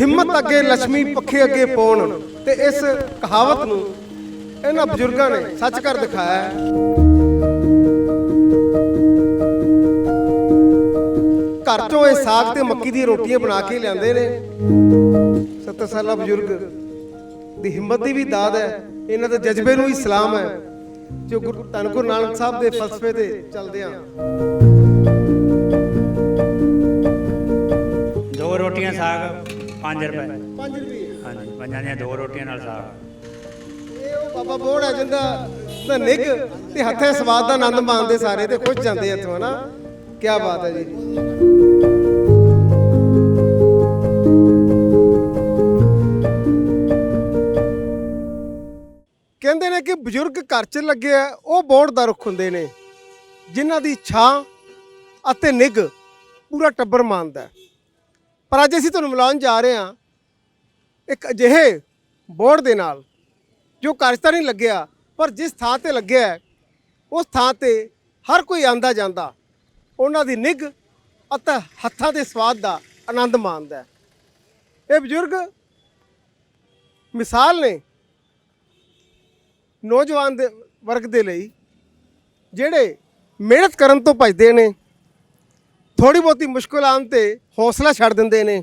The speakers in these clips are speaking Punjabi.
ਹਿੰਮਤ ਅੱਗੇ ਲక్ష్ਮੀ ਪੱਖੇ ਅੱਗੇ ਪਾਉਣ ਤੇ ਇਸ ਕਹਾਵਤ ਨੂੰ ਇਹਨਾਂ ਬਜ਼ੁਰਗਾਂ ਨੇ ਸੱਚ ਕਰ ਦਿਖਾਇਆ ਹੈ। ਘਰ ਚੋਂ ਇਹ ਸਾਗ ਤੇ ਮੱਕੀ ਦੀਆਂ ਰੋਟੀਆਂ ਬਣਾ ਕੇ ਲਿਆਂਦੇ ਨੇ। 70 ਸਾਲਾ ਬਜ਼ੁਰਗ ਦੀ ਹਿੰਮਤ ਦੀ ਵੀ ਦਾਦ ਹੈ, ਇਹਨਾਂ ਦੇ ਜਜ਼ਬੇ ਨੂੰ ਵੀ ਸਲਾਮ ਹੈ। ਜੋ ਗੁਰੂ ਧੰਨ ਗੁਰੂ ਨਾਨਕ ਸਾਹਿਬ ਦੇ ਫਲਸਫੇ ਤੇ ਚੱਲਦੇ ਆ। ਦੋ ਰੋਟੀਆਂ ਸਾਗ 5 ਰੁਪਏ। 5 ਰੁਪਏ। ਹਾਂਜੀ ਪੰਜਾਂ ਦੀਆਂ ਦੋ ਰੋਟੀਆਂ ਨਾਲ ਸਾਗ। ਇਹ ਉਹ ਬਾਬਾ ਬੋੜ ਹੈ ਜਿੰਦਾ ਦਾ ਤੇ ਹੱਥੇ ਸਵਾਦ ਦਾ ਆਨੰਦ ਮਾਣਦੇ ਸਾਰੇ ਤੇ ਖੁਸ਼ ਜਾਂਦੇ ਇੱਥੋਂ ਹਨਾ? ਕੀ ਬਾਤ ਹੈ ਜੀ। ਕਹਿੰਦੇ ਨੇ ਕਿ ਬਜ਼ੁਰਗ ਘਰ 'ਚ ਲੱਗੇ ਆ, ਉਹ ਬੋੜ ਦਾ ਰੁੱਖ ਹੁੰਦੇ ਨੇ, ਜਿਨ੍ਹਾਂ ਦੀ ਛਾਂ ਅਤੇ ਨਿੱਘ ਪੂਰਾ ਟੱਬਰ ਮਾਣਦਾ ਪਰ ਅੱਜ ਅਸੀਂ ਤੁਹਾਨੂੰ ਮਿਲਾਉਣ ਜਾ ਰਹੇ ਹਾਂ ਇੱਕ ਅਜਿਹੇ ਬੋਰਡ ਦੇ ਨਾਲ, ਜੋ ਘਰ 'ਚ ਤਾਂ ਨਹੀਂ ਲੱਗਿਆ, ਪਰ ਜਿਸ ਥਾਂ ਤੇ ਲੱਗਿਆ ਉਸ ਥਾਂ ਤੇ ਹਰ ਕੋਈ ਆਂਦਾ ਜਾਂਦਾ, ਉਹਨਾਂ ਦੀ ਨਿੱਘ ਅਤੇ ਹੱਥਾਂ ਦੇ ਸਵਾਦ ਦਾ ਆਨੰਦ ਮਾਣਦਾ ਇਹ ਬਜ਼ੁਰਗ ਮਿਸਾਲ ਨੇ ਨੌਜਵਾਨ ਦੇ ਵਰਗ ਦੇ ਲਈ ਜਿਹੜੇ ਮਿਹਨਤ ਕਰਨ ਤੋਂ ਭੱਜਦੇ ਨੇ ਥੋੜੀ ਬਹੁਤੀ ਮੁਸ਼ਕਲ ਆਉਣ ਤੇ ਹੌਸਲਾ ਛੱਡ ਦਿੰਦੇ ਨੇ।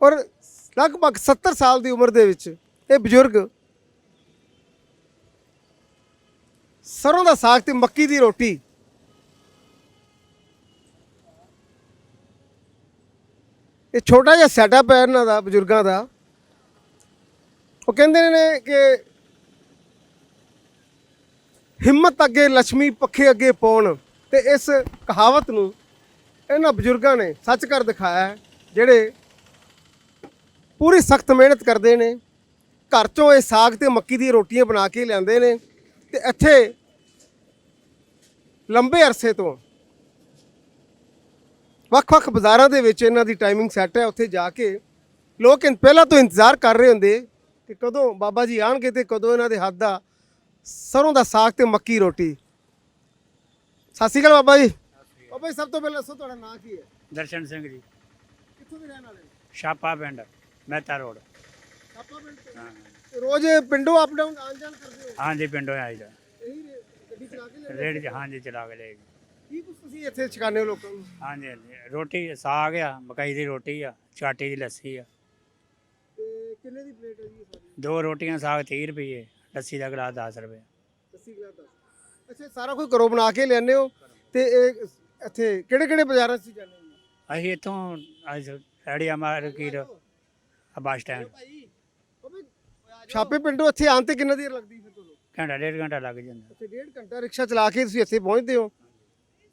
ਔਰ ਲਗਭਗ 70 ਸਾਲ ਦੀ ਉਮਰ ਦੇ ਵਿੱਚ ਇਹ ਬਜ਼ੁਰਗ ਸਰੋਂ ਦਾ ਸਾਗ ਤੇ ਮੱਕੀ ਦੀ ਰੋਟੀ ਇਹ ਛੋਟਾ ਜਿਹਾ ਸੈਟਅਪ ਹੈ ਇਹਨਾਂ ਦਾ, ਬਜ਼ੁਰਗਾਂ ਦਾ। ਉਹ ਕਹਿੰਦੇ ਨੇ ਕਿ ਹਿੰਮਤ ਅੱਗੇ ਲక్ష్ਮੀ ਪੱਖੇ ਅੱਗੇ ਪਾਉਣ ਤੇ ਇਸ ਕਹਾਵਤ ਨੂੰ ਇਹਨਾਂ ਬਜ਼ੁਰਗਾਂ ਨੇ ਸੱਚ ਕਰ ਦਿਖਾਇਆ ਹੈ, ਜਿਹੜੇ ਪੂਰੀ ਸਖਤ ਮਿਹਨਤ ਕਰਦੇ ਨੇ, ਘਰ ਚੋਂ ਇਹ ਸਾਗ ਤੇ ਮੱਕੀ ਦੀ ਰੋਟੀਆਂ ਬਣਾ ਕੇ ਲਿਆਂਦੇ ਨੇ ਤੇ ਇੱਥੇ ਲੰਬੇ ਅਰਸੇ ਤੋਂ ਵੱਖ-ਵੱਖ ਬਾਜ਼ਾਰਾਂ ਦੇ ਵਿੱਚ ਇਹਨਾਂ ਦੀ ਟਾਈਮਿੰਗ ਸੈੱਟ ਹੈ, ਉੱਥੇ ਜਾ ਕੇ ਲੋਕ ਪਹਿਲਾਂ ਤੋਂ ਇੰਤਜ਼ਾਰ ਕਰ ਰਹੇ ਹੁੰਦੇ ਕਿ ਕਦੋਂ ਬਾਬਾ ਜੀ ਆਣਗੇ ਤੇ ਕਦੋਂ ਇਹਨਾਂ ਦੇ ਹੱਥ ਦਾ ਸਰੋਂ ਦਾ ਸਾਗ ਤੇ ਮੱਕੀ ਰੋਟੀ? ਸਤਿ ਸ਼੍ਰੀ ਅਕਾਲ ਬਾਬਾ ਜੀ। ਬਾਬਾ ਜੀ ਸਭ ਤੋਂ ਪਹਿਲਾਂ ਦੱਸੋ ਤੁਹਾਡਾ ਨਾਂ ਕੀ ਹੈ? ਦਰਸ਼ਨ ਸਿੰਘ ਜੀ। ਕਿੱਥੋਂ ਦੇ ਰਹਿਣ ਵਾਲੇ? ਛਾਪਾ ਪਿੰਡ ਮਹਿਤਾ ਰੋਡ। ਆਪਾਂ ਪਿੰਡ ਤੋਂ? ਹਾਂ। ਤੇ ਰੋਜ਼ ਪਿੰਡੋਂ ਅਪ ਡਾਊਨ ਆਣ ਜਾਣ ਕਰਦੇ ਹੋ? ਹਾਂਜੀ ਪਿੰਡੋਂ ਆਈਦਾ ਇਹੀ ਰੇ- ਗੱਡੀ ਚਲਾ ਕੇ ਲੈ ਰੇੜੀ 'ਚ ਹਾਂਜੀ ਚਲਾ ਕੇ ਲੈ ਗਏ। ਕੀ ਕੁਛ ਤੁਸੀਂ ਇੱਥੇ ਛਕਾਣੇ ਹੋ ਲੋਕਾਂ ਨੂੰ? ਹਾਂਜੀ ਹਾਂਜੀ। ਰੋਟੀ ਸਾਗ ਆ ਮਕਈ ਦੀ ਰੋਟੀ ਆ ਚਾਟੀ ਦੀ ਲੱਸੀ ਆ। ਕਿੰਨੇ ਦੀ ਪਲੇਟ ਹੈ ਜੀ ਇਹ ਸਾਰੀ? ਦੋ ਰੋਟੀਆਂ ਸਾਗ 30 ਰੁਪਏ ਲੱਸੀ ਦਾ ਗਲਾਸ 10 ਰੁਪਏ। 80 ਗਲਾਸ ਅੱਛਾ ਸਾਰਾ ਕੁਝ ਘਰੋਂ ਬਣਾ ਕੇ ਲਿਆਉਂਦੇ ਹੋ? ਤੇ ਇਹ ਇੱਥੇ ਕਿਹੜੇ ਕਿਹੜੇ ਬਾਜ਼ਾਰਾਂ 'ਚ ਜਾਂਦੇ ਹੋ? ਅਸੀਂ ਇੱਥੋਂ ਅੱਜ ਰੇੜੀਆ ਮਾਰਕੀਟ ਆ ਬੱਸ ਸਟੈਂਡ। ਛਾਪੇ ਪਿੰਡੋਂ ਇੱਥੇ ਆਉਣ ਤੇ ਕਿੰਨਾ ਦੇਰ ਲੱਗਦੀ ਫਿਰ ਤੁਹਾਨੂੰ? ਘੰਟਾ ਡੇਢ ਘੰਟਾ ਲੱਗ ਜਾਂਦਾ। ਇੱਥੇ ਡੇਢ ਘੰਟਾ ਰਿਕਸ਼ਾ ਚਲਾ ਕੇ ਤੁਸੀਂ ਇੱਥੇ ਪਹੁੰਚਦੇ ਹੋ?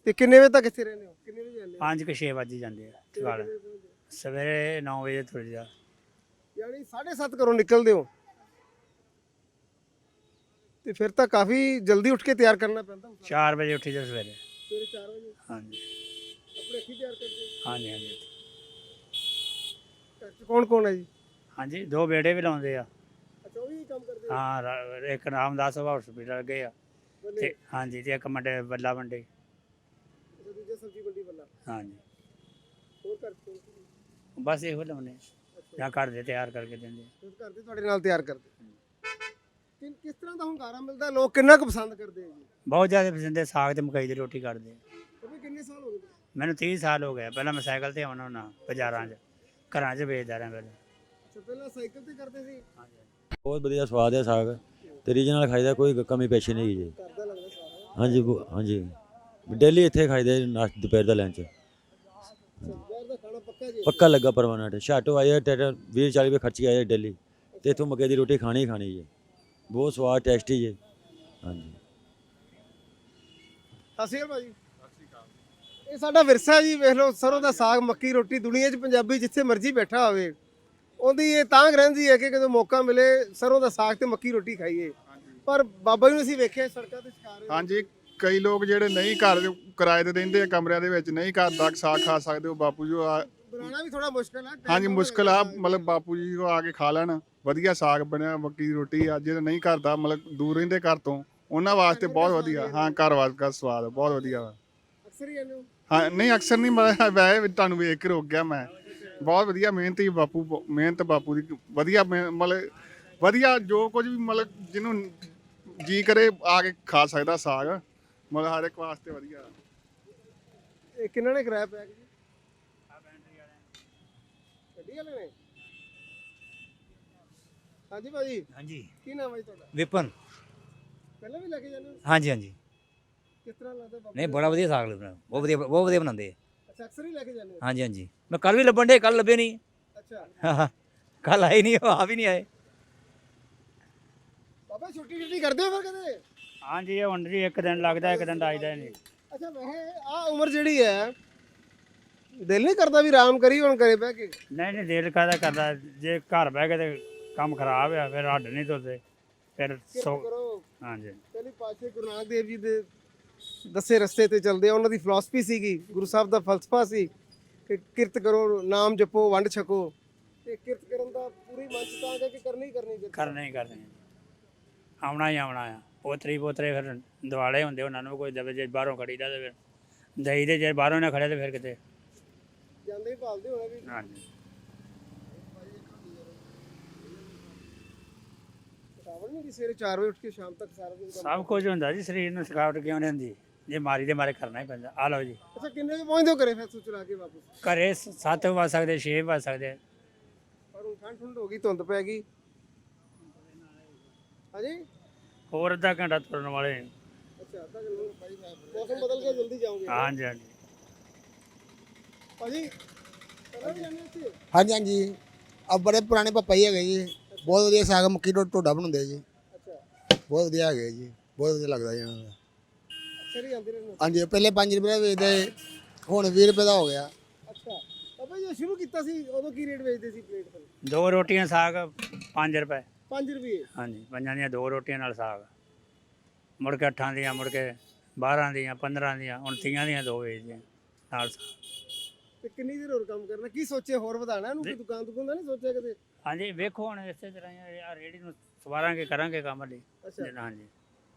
ਤੇ ਕਿੰਨੇ ਵਜੇ ਤੱਕ ਇੱਥੇ ਰਹਿੰਦੇ ਹੋ? ਕਿੰਨੇ ਵਜੇ ਜਾਂਦੇ ਹੋ? 5 ਕਿ 6 ਵਜੇ ਜਾਂਦੇ ਆ ਸਵੇਰੇ 9 ਵਜੇ ਤੁਰ ਜਾ। ਯਾਨੀ 7:30 ਘਰੋਂ ਨਿਕਲਦੇ ਹੋ। ਤੇ ਫਿਰ ਤਾਂ ਕਾਫੀ ਜਲਦੀ ਉੱਠ ਕੇ ਤਿਆਰ ਕਰਨਾ ਪੈਂਦਾ ਹੁੰਦਾ। 4 ਵਜੇ ਉੱਠੀ ਜਾ ਸਵੇਰੇ। ਸਵੇਰੇ 4 ਵਜੇ। ਹਾਂਜੀ। ਆਪਣੇ ਅੱਖੀ ਤਿਆਰ ਕਰਦੇ ਹਾਂਜੀ ਹਾਂਜੀ। ਘਰ 'ਚ ਕੌਣ ਕੌਣ ਹੈ ਜੀ? ਹਾਂਜੀ ਦੋ ਬੇੜੇ ਵੀ ਲਾਉਂਦੇ ਆ। ਅੱਛਾ ਉਹ ਵੀ ਕੰਮ ਕਰਦੇ ਹੋ? ਰ- ਇੱਕ ਰਾਮਦਾਸ ਹਸਪੀਟਲ ਗਏ ਆ। ਤੇ ਹਾਂਜੀ ਤੇ ਇੱਕ ਮੰਡੇ ਬੱਲਾ ਮੰਡੀ। ਅੱਛਾ, ਦੂਜਾ ਸਬਜ਼ੀ ਮੰਡੀ ਵਾਲਾ। ਹਾਂਜੀ। ਹੋਰ ਘਰ 'ਚ ਕੌਣ? ਬਸ ਇਹੋ ਲਾਉਨੇ ਜਾਂ ਘਰ ਦੇ ਤਿਆਰ ਕਰਕੇ ਦਿੰਦੇ ਆ। ਤੁਸੀਂ ਘਰ ਦੇ ਤੁਹਾਡੇ ਨਾਲ ਤਿਆਰ ਕਰਦੇ ਕਿ ਕਿਸ ਤਰ੍ਹਾਂ ਦਾ ਹੁੰਗਾਰਾ ਮਿਲਦਾ? ਲੋਕ ਕਿੰਨਾ ਕੁ ਪਸੰਦ ਕਰਦੇ ਆ ਜੀ? ਬਹੁਤ ਜ਼ਿਆਦਾ ਪਸੰਦ ਹੈ ਸਾਗ ਤੇ ਮਕਈ ਦੀ ਰੋਟੀ ਕਰਦੇ ਆ। ਤੁਸੀਂ ਕਿੰਨੇ ਸਾਲ ਹੋ ਗਏ? ਮੈਨੂੰ 30 ਸਾਲ ਹੋ ਗਏ ਪਹਿਲਾਂ ਮੈਂ ਸਾਈਕਲ ਤੇ ਆਉਣਾ ਹੁੰਦਾ ਬਾਜ਼ਾਰਾਂ 'ਚ। ਘਰਾਂ 'ਚ ਵੇਚਦਾ ਰਿਹਾ ਪਹਿਲਾਂ ਅੱਛਾ ਪਹਿਲਾਂ ਸਾਈਕਲ ਤੇ ਕਰਦੇ ਸੀ? ਬਹੁਤ ਵਧੀਆ ਸਵਾਦ ਹੈ ਸਾਗ। ਤੇ ਰੀਝ ਨਾਲ ਖਾਈਦਾ ਕੋਈ ਕਮੀ ਪੇਸ਼ੀ ਨਹੀਂ ਜੀ। ਲੱਗਦਾ ਸਾਰਾ। ਹਾਂਜੀ ਹਾਂਜੀ। ਡੇਲੀ ਇੱਥੇ ਖਾਈਦਾ ਜੀ ਦੁਪਹਿਰ ਦਾ ਲੰਚ। ਪੱਕਾ ਜੀ ਪੱਕਾ ਲੱਗਾ ਪਰਮਾਨੈਂਟ ਛਾਟੋ ਆਇਆ ਟੈਟ 20 40 ਰੁਪਏ ਖਰਚ ਕੇ ਆਇਆ ਡੇਲੀ। ਤੇ ਇਥੋਂ ਮੱਕੇ ਦੀ ਰੋਟੀ ਖਾਣੀ ਹੀ ਖਾਣੀ ਜੀ। ਬਹੁਤ ਸਵਾਦ ਟੇਸਟੀ ਜੀ। ਹਾਂਜੀ। ਸਤਿ ਸ਼੍ਰੀ ਅਕਾਲ ਭਾਜੀ। ਇਹ ਸਾਡਾ ਵਿਰਸਾ ਜੀ ਵੇਖ ਲਓ ਸਰੋਂ ਦਾ ਸਾਗ ਮੱਕੀ ਰੋਟੀ ਦੁਨੀਆ 'ਚ ਪੰਜਾਬੀ ਜਿੱਥੇ ਮਰਜ਼ੀ ਬੈਠਾ ਹੋਵੇ। ਉਹਦੀ ਇਹ ਤਾਂ ਰਹਿੰਦੀ ਹੈ ਕਿ ਜਦੋਂ ਮੌਕਾ ਮਿਲੇ ਸਰੋਂ ਦਾ ਸਾਗ ਤੇ ਮੱਕੀ ਰੋਟੀ ਖਾਈਏ। ਪਰ ਬਾਬਾ ਜੀ ਨੂੰ ਅਸੀਂ ਵੇਖਿਆ ਸੜਕਾਂ ਤੇ ਸ਼ਿਕਾਰ ਹੋਏ। ਹਾਂਜੀ ਕਈ ਲੋਕ ਜਿਹੜੇ ਨਹੀਂ ਘਰ ਦੇ ਕਿਰਾਏ ਤੇ ਰਹਿੰਦੇ ਆ ਕਮਰਿਆਂ ਦੇ ਵਿੱਚ ਨਹੀਂ ਘਰ ਦਾ ਸਾਗ ਖਾ ਸਕਦੇ ਉਹ ਬਾਪੂ ਜੀ ਆ ਬਣਾਉਣਾ ਵੀ ਥੋੜਾ ਮੁਸ਼ਕਲ ਹੈ ਹਾਂਜੀ ਮੁਸ਼ਕਲ ਆ ਮਤਲਬ ਬਾਪੂ ਜੀ ਕੋ ਆ ਕੇ ਖਾ ਲੈਣ ਵਧੀਆ ਸਾਗ ਬਣਿਆ ਮੱਕੀ ਦੀ ਰੋਟੀ ਆ ਜਿਹੜੇ ਨਹੀਂ ਘਰ ਦਾ ਮਤਲਬ ਦੂਰ ਰਹਿੰਦੇ ਘਰ ਤੋਂ ਉਹਨਾਂ ਵਾਸਤੇ ਬਹੁਤ ਵਧੀਆ ਹਾਂ ਘਰ ਵਾਸਤੇ ਸਵਾਦ ਆ, ਬਹੁਤ ਵਧੀਆ ਵਾ। ਅਕਸਰ ਹੀ ਇਹਨੂੰ ਹਾਂ ਨਹੀਂ ਅਕਸਰ ਨਹੀਂ ਮੈਂ ਵੈਸੇ ਤੁਹਾਨੂੰ ਵੇਖ ਕੇ ਰੁਕ ਗਿਆ ਮੈਂ। ਬਹੁਤ ਵਧੀਆ ਮਿਹਨਤੀ ਬਾਪੂ ਮਿਹਨਤ ਬਾਪੂ ਦੀ ਵਧੀਆ ਮਿਹ- ਮਤਲਬ ਵਧੀਆ ਜੋ ਕੁਝ ਵੀ ਮਤਲਬ ਜਿਹਨੂੰ ਜੀ ਕਰੇ ਆ ਕੇ ਖਾ ਸਕਦਾ ਸਾਗ। ਮਤਲਬ ਹਰ ਇੱਕ ਵਾਸਤੇ ਵਧੀਆ। ਇਹ ਕਿੰਨਾ ਨੇ ਕਿਰਾਇਆ ਪਿਆ ਜੀ? ਗੱਡੀ ਵਾਲੇ ਨੇ? ਹਾਂਜੀ ਭਾਜੀ। ਹਾਂਜੀ। ਕੀ ਨਾਮ ਹੈ ਜੀ ਤੁਹਾਡਾ? ਵਿਪਨ। ਪਹਿਲਾਂ ਵੀ ਲੈ ਕੇ ਜਾਂਦੇ ਹੋ? ਹਾਂਜੀ ਹਾਂਜੀ। ਕਿਸ ਤਰ੍ਹਾਂ ਲੱਗਦਾ ਬਾਬਾ? ਨਹੀਂ ਬੜਾ ਵਧੀਆ ਸਾਗ ਲੱਗਦਾ ਬਹੁਤ ਵਧੀਆ ਬਹੁਤ ਵਧੀਆ ਬਣਾਉਂਦੇ ਆ। ਅੱਛਾ ਅਕਸਰ ਹੀ ਲੈ ਕੇ ਜਾਂਦੇ ਹੋ? ਹਾਂਜੀ ਹਾਂਜੀ। ਮੈਂ ਕੱਲ ਵੀ ਲੱਭਣ ਦੇ ਕੱਲ ਲੱਭੇ ਨਹੀਂ। ਅੱਛਾ। ਕੱਲ ਆਏ ਨਹੀਂ ਉਹ ਆ ਵੀ ਨਹੀਂ ਆਏ। ਬਾਬਾ ਛੁੱਟੀ ਛੁੱਟੀ ਕਰਦੇ ਹੋ ਫਿਰ ਕਦੇ? ਹਾਂਜੀ ਇਹ ਹੁਣ ਜੀ ਇੱਕ ਦਿਨ ਲੱਗਦਾ ਇੱਕ ਦਿਨ ਆਈਦਾ ਨਹੀਂ। ਅੱਛਾ ਵੈਸੇ ਆ ਉਮਰ ਜਿਹੜੀ ਹੈ ਦਿਲ ਨਹੀਂ ਕਰਦਾ ਵੀ ਆਰਾਮ ਕਰੀ ਹੁਣ ਕਰੇ ਬਹਿ ਕੇ? ਨਹੀਂ ਨਹੀਂ ਦਿਲ ਕਾਹਦਾ ਕਰਦਾ? ਜੇ ਘਰ ਬਹਿ ਕੇ ਤੇ ਕੰਮ ਖਰਾਬ ਆ ਫਿਰ ਹੱਡ ਨਹੀਂ ਤੁਰਦੇ ਫਿਰ ਸੋ ਕਰੋ। ਹਾਂਜੀ। ਪਹਿਲੀ ਗੁਰੂ ਨਾਨਕ ਦੇਵ ਜੀ ਦੇ ਦੱਸੇ ਰਸਤੇ ਤੇ ਚੱਲਦੇ ਆ ਉਹਨਾਂ ਦੀ ਫਿਲਾਸਫੀ ਸੀਗੀ ਗੁਰੂ ਸਾਹਿਬ ਦਾ ਫਲਸਫਾ ਸੀ ਕਿ ਕਿਰਤ ਕਰੋ ਨਾਮ ਜਪੋ ਵੰਡ ਛਕੋ। ਤੇ ਕਿਰਤ ਕਰਨ ਦਾ ਪੂਰੀ ਮਨ ਚ ਤਾਂ ਹੈ ਕਿ ਕਰਨੀ ਕਰਨੀ ਕਿਰਤ। ਕਰਨੇ ਹੀ ਕਰਨੇ ਆਉਣਾ ਹੀ ਆਉਣਾ ਆ। ਪੋਤਰੀ ਪੋਤਰੇ ਫਿਰ ਦਿਵਾਲੇ ਹੁੰਦੇ ਉਹਨਾਂ ਨੂੰ ਕੋਈ ਦਵੇ ਜੇ ਬਾਹਰੋਂ ਖੜੀਦਾ ਤੇ ਫਿਰ ਦਈ ਦੇ ਜੇ ਬਾਹਰੋਂ ਨਾ ਖੜੇ ਤੇ ਫਿਰ ਕਿਤੇ। ਜਾਂਦੇ ਹੀ ਭਾਲਦੇ ਹੋਣੇ ਵੀ। ਹਾਂਜੀ। ਥਕਾਵਟ ਨਹੀਂ ਹੁੰਦੀ? ਸਵੇਰੇ 4 ਵਜੇ ਉੱਠ ਕੇ ਸ਼ਾਮ ਤੱਕ ਸਾਰਾ ਦਿਨ ਕੰਮ ਸਭ ਕੁਝ ਹੁੰਦਾ ਜੀ ਸਰੀਰ ਨੂੰ ਥਕਾਵਟ ਕਿਉਂ ਨਹੀਂ ਹੁੰਦੀ? ਜੇ ਮਾਰੀ ਦੇ ਮਾਰੇ ਕਰਨਾ ਹੀ ਪੈਂਦਾ। ਆ ਲਓ ਜੀ। ਅੱਛਾ ਕਿੰਨੇ ਵਜੇ ਪਹੁੰਚਦੇ ਹੋ ਘਰੇ ਫਿਰ ਸੁਚ ਲਾ ਕੇ ਵਾਪਸ? ਘਰੇ 7 ਵਜ ਸਕਦੇ 6 ਵਜ ਸਕਦੇ। ਪਰ ਹੁਣ ਠੰਡ ਠੰਡ ਹੋ ਗਈ ਧੁੰਦ ਪੈ ਗਈ। ਹਾਂਜੀ? ਹੋਰ ਅੱਧਾ ਘੰਟਾ ਤੁਰਨ ਵਾਲੇ ਅੱਛਾ ਅੱਧਾ ਕਿਲੋ ਮੌਸਮ ਬਦਲ ਗਿਆ ਜਲਦੀ ਜਾਓਗੇ। ਹਾਂਜੀ ਹਾਂਜੀ। ਭਾਜੀ ਕਦੋਂ ਵੀ ਜਾਂਦੇ ਇੱਥੇ? ਹਾਂਜੀ ਹਾਂਜੀ। ਆ ਬੜੇ ਪੁਰਾਣੇ ਪਾਪਾ ਹੀ ਹੈਗੇ ਜੀ। ਬਹੁਤ ਵਧੀਆ ਸਾਗ ਮੱਕੀ ਦਾ ਟੋਡਾ ਬਣਾਉਂਦੇ ਜੀ। ਅੱਛਾ। ਬਹੁਤ ਵਧੀਆ ਹੈਗੇ ਜੀ। ਬਹੁਤ ਵਧੀਆ ਲੱਗਦਾ ਜੀ ਇਹਨਾਂ ਦਾ। ਅਕਸਰ ਹੀ ਆਉਂਦੇ ਰਹਿੰਦੇ। ਹਾਂਜੀ ਪਹਿਲੇ 5 ਰੁਪਏ ਦਾ ਵੇਚਦੇ ਹੁਣ 20 ਰੁਪਏ ਦਾ ਹੋ ਗਿਆ। ਅੱਛਾ। ਬਾਬਾ ਜੀ ਸ਼ੁਰੂ ਕੀਤਾ ਸੀ ਉਦੋਂ ਕੀ ਰੇਟ ਵੇਚਦੇ ਸੀ ਪਲੇਟ ਪਰ ਦੋ ਰੋਟੀਆਂ ਸਾਗ 5 ਰੁਪਏ। 5 ਰੁਪਏ? ਹਾਂਜੀ ਪੰਜਾਂ ਦੀਆਂ ਦੋ ਰੋਟੀਆਂ ਨਾਲ ਸਾਗ। ਮੁੜ ਕੇ ਅੱਠਾਂ ਦੀਆਂ ਮੁੜ ਕੇ 12 ਦੀਆਂ 15 ਦੀਆਂ ਹੁਣ ਤੀਆਂ ਦੀਆਂ ਦੋ ਵੇਚਦੇ ਨਾਲ ਸਾਗ। ਤੇ ਕਿੰਨੀ ਦੇਰ ਹੋਰ ਕੰਮ ਕਰਨਾ? ਕੀ ਸੋਚੇ ਹੋਰ ਵਧਾਣਾ ਇਹਨੂੰ? ਕਿ ਦੁਕਾਨ ਦੁਕਾਨ ਦਾ ਨਹੀਂ ਸੋਚਿਆ ਕਦੇ? ਹਾਂਜੀ ਵੇਖੋ ਹੁਣ ਇਸੇ ਤਰ੍ਹਾਂ ਹੀ ਆ ਰੇੜੀ ਨੂੰ ਸਵਾਰਾਂਗੇ ਕਰਾਂਗੇ ਕੰਮ ਲਈ। ਅੱਛਾ। ਹਾਂਜੀ।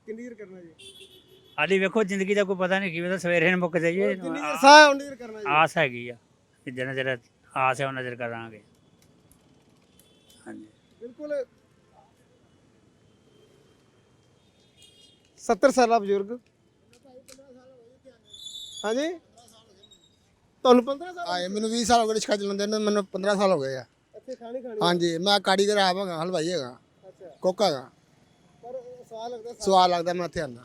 ਕਿੰਨੀ ਦੇਰ ਕਰਨਾ ਜੀ? ਹਾਲੀ ਵੇਖੋ ਜ਼ਿੰਦਗੀ ਦਾ ਕੋਈ ਪਤਾ ਨਹੀਂ ਕਿਵੇਂ ਦਾ ਸਵੇਰੇ ਨੂੰ ਮੁੱਕ ਜਾਈਏ ਜਿੰਨੀ ਦੇਰ ਸਾਹ ਹੈ ਉਨੀ ਦੇਰ ਕਰਨਾ ਜੀ? ਆਸ ਹੈਗੀ ਆ ਕਿ ਜਿੰਨਾ ਚਿਰ ਆਸ ਹੈ ਉਹਨਾਂ ਚਿਰ ਕਰਾਂਗੇ। ਹਾਂਜੀ। ਬਿਲਕੁਲ 70 ਸਾਲਾ ਬਜ਼ੁਰਗ। ਹਾਂਜੀ? ਤੁਹਾਨੂੰ 15 ਸਾਲ ਆਏ ਮੈਨੂੰ 20 ਸਾਲ ਹੋ ਗਏ ਰਿਕਸ਼ਾ ਚਲਾਉਂਦੇ ਨੂੰ ਮੈਨੂੰ 15 ਸਾਲ ਹੋ ਗਏ ਆ। ਇੱਥੇ ਖਾਣੀ ਖਾਣੀ। ਹਾਂਜੀ ਮੈਂ ਕਾਰੀਗਰ ਆਪ ਹੈਗਾ ਹਲਵਾਈ ਹੈਗਾ। ਅੱਛਾ। ਕੋਕਾ ਹੈਗਾ। ਪਰ ਸਵਾਲ ਲੱਗਦਾ ਮੈਂ ਇੱਥੇ ਆਉਂਦਾ।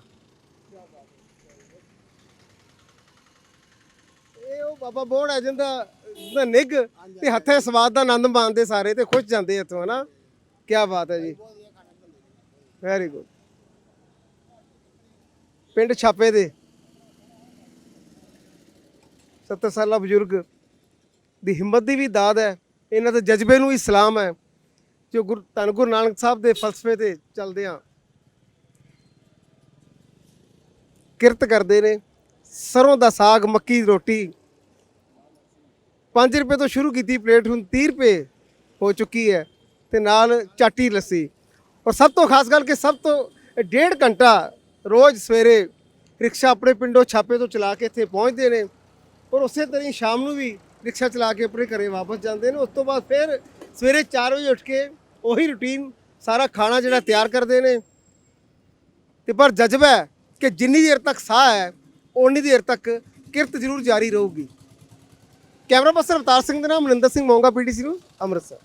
ਇਹ ਉਹ ਬਾਬਾ ਬੋੜ ਹੈ ਜਿੰਦਾ ਨਿੱਘ ਤੇ ਹੱਥੇ ਸਵਾਦ ਦਾ ਆਨੰਦ ਮਾਣਦੇ ਸਾਰੇ ਤੇ ਖੁਸ਼ ਜਾਂਦੇ ਇੱਥੋਂ ਹਨਾ? ਕੀ ਬਾਤ ਹੈ ਜੀ। ਵੈਰੀ ਗੁੱਡ ਪਿੰਡ ਛਾਪੇ ਦੇ। 70 ਸਾਲਾ ਬਜ਼ੁਰਗ ਦੀ ਹਿੰਮਤ ਦੀ ਵੀ ਦਾਦ ਹੈ। ਇਹਨਾਂ ਦੇ ਜਜ਼ਬੇ ਨੂੰ ਵੀ ਸਲਾਮ ਹੈ। ਜੋ ਗੁਰੂ ਧੰਨ ਗੁਰੂ ਨਾਨਕ ਸਾਹਿਬ ਦੇ ਫਲਸਫੇ ਤੇ ਚੱਲਦੇ ਆ। ਕਿਰਤ ਕਰਦੇ ਨੇ। ਸਰੋਂ ਦਾ ਸਾਗ, ਮੱਕੀ ਦੀ ਰੋਟੀ। 5 ਰੁਪਏ ਤੋਂ ਸ਼ੁਰੂ ਕੀਤੀ ਪਲੇਟ, ਹੁਣ 30 ਰੁਪਏ ਹੋ ਚੁੱਕੀ ਹੈ ਤੇ ਨਾਲ ਚਾਟੀ ਲੱਸੀ। ਔਰ ਸਭ ਤੋਂ ਖਾਸ ਗੱਲ ਕਿ ਸਭ ਤੋਂ ਡੇਢ ਘੰਟਾ ਰੋਜ਼ ਸਵੇਰੇ ਰਿਕਸ਼ਾ ਆਪਣੇ ਪਿੰਡੋਂ ਛਾਪੇ ਤੋਂ ਚਲਾ ਕੇ ਇੱਥੇ ਪਹੁੰਚਦੇ ਨੇ ਔਰ ਉਸੇ ਤਰ੍ਹਾਂ ਹੀ ਸ਼ਾਮ ਨੂੰ ਵੀ ਰਿਕਸ਼ਾ ਚਲਾ ਕੇ ਆਪਣੇ ਘਰੇ ਵਾਪਸ ਜਾਂਦੇ ਨੇ। ਉਸ ਤੋਂ ਬਾਅਦ ਫਿਰ ਸਵੇਰੇ 4 ਵਜੇ ਉੱਠ ਕੇ ਉਹੀ ਰੁਟੀਨ ਸਾਰਾ ਖਾਣਾ ਜਿਹੜਾ ਤਿਆਰ ਕਰਦੇ ਨੇ। ਤੇ ਪਰ ਜਜ਼ਬਾ ਹੈ ਕਿ ਜਿੰਨੀ ਦੇਰ ਤੱਕ ਸਾਹ ਹੈ, ਓਨੀ ਦੇਰ ਤੱਕ ਕਿਰਤ ਜ਼ਰੂਰ ਜਾਰੀ ਰਹੂਗੀ। ਕੈਮਰਾ ਪਰਸਨ ਅਵਤਾਰ ਸਿੰਘ ਦੇ ਨਾਮ, ਮਨਿੰਦਰ ਸਿੰਘ ਮੋਂਗਾ, ਪੀਟੀਸੀ ਨੂੰ ਅੰਮ੍ਰਿਤਸਰ।